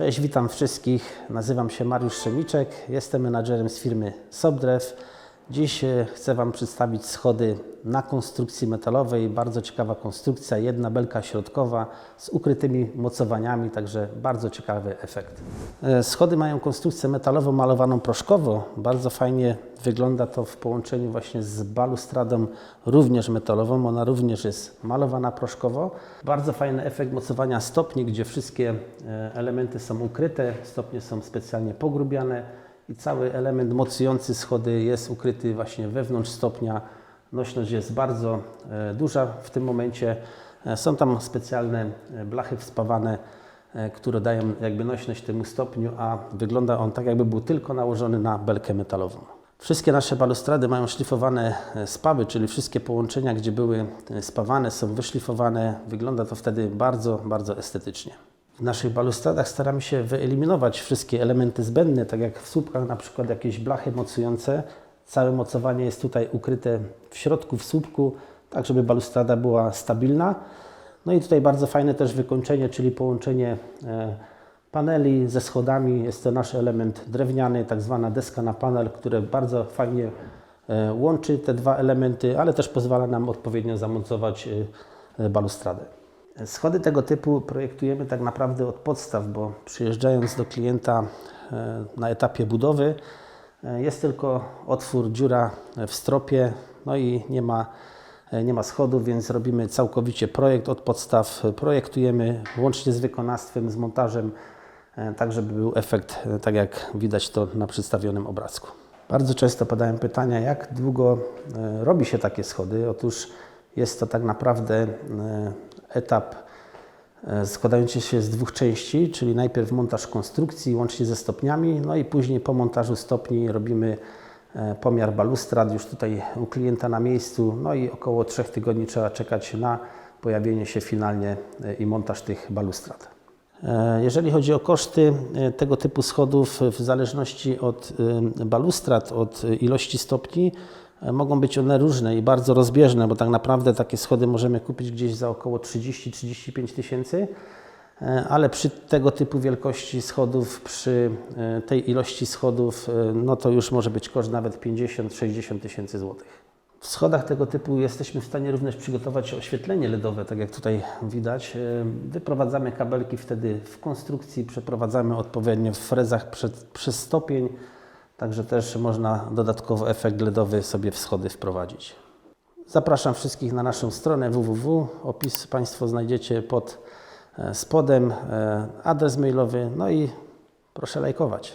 Cześć, witam wszystkich. Nazywam się Mariusz Szemiczek, jestem menadżerem z firmy Sobdrew. Dziś e, chcę Wam przedstawić schody na konstrukcji metalowej. Bardzo ciekawa konstrukcja, jedna belka środkowa z ukrytymi mocowaniami, także bardzo ciekawy efekt. E, Schody mają konstrukcję metalową malowaną proszkowo. Bardzo fajnie wygląda to w połączeniu właśnie z balustradą również metalową. Ona również jest malowana proszkowo. Bardzo fajny efekt mocowania stopni, gdzie wszystkie e, elementy są ukryte, stopnie są specjalnie pogrubiane i cały element mocujący schody jest ukryty właśnie wewnątrz stopnia. Nośność jest bardzo e, duża w tym momencie. E, Są tam specjalne e, blachy wspawane, które dają jakby nośność temu stopniu, a wygląda on tak, jakby był tylko nałożony na belkę metalową. Wszystkie nasze balustrady mają szlifowane spawy, czyli wszystkie połączenia, gdzie były spawane, są wyszlifowane. Wygląda to wtedy bardzo, bardzo estetycznie. W naszych balustradach staramy się wyeliminować wszystkie elementy zbędne, tak jak w słupkach na przykład jakieś blachy mocujące. Całe mocowanie jest tutaj ukryte w środku, w słupku, tak żeby balustrada była stabilna. No i tutaj bardzo fajne też wykończenie, czyli połączenie e, paneli ze schodami. Jest to nasz element drewniany, tak zwana deska na panel, które bardzo fajnie e, łączy te dwa elementy, ale też pozwala nam odpowiednio zamontować e, balustradę. Schody tego typu projektujemy tak naprawdę od podstaw, bo przyjeżdżając do klienta e, na etapie budowy e, jest tylko otwór, dziura w stropie, no i nie ma, e, nie ma schodów, więc robimy całkowicie projekt od podstaw. Projektujemy łącznie z wykonawstwem, z montażem, tak żeby był efekt, tak jak widać to na przedstawionym obrazku. Bardzo często padają pytania, jak długo robi się takie schody. Otóż jest to tak naprawdę etap e, składający się z dwóch części, czyli najpierw montaż konstrukcji łącznie ze stopniami, no i później po montażu stopni robimy e, pomiar balustrad już tutaj u klienta na miejscu, no i około trzech tygodni trzeba czekać na pojawienie się finalnie e, i montaż tych balustrad. Jeżeli chodzi o koszty tego typu schodów, w zależności od balustrad, od ilości stopni, mogą być one różne i bardzo rozbieżne, bo tak naprawdę takie schody możemy kupić gdzieś za około 30-35 tysięcy, e, ale przy tego typu wielkości schodów, przy e, tej ilości schodów, e, no to już może być koszt nawet 50-60 tysięcy złotych. W schodach tego typu jesteśmy w stanie również przygotować oświetlenie LEDowe, tak jak tutaj widać. E, Wyprowadzamy kabelki wtedy w konstrukcji, przeprowadzamy odpowiednio w frezach przez stopień, także też można dodatkowo efekt LEDowy sobie w schody wprowadzić. Zapraszam wszystkich na naszą stronę www. Opis Państwo znajdziecie pod e, spodem, e, adres mailowy, no i proszę lajkować.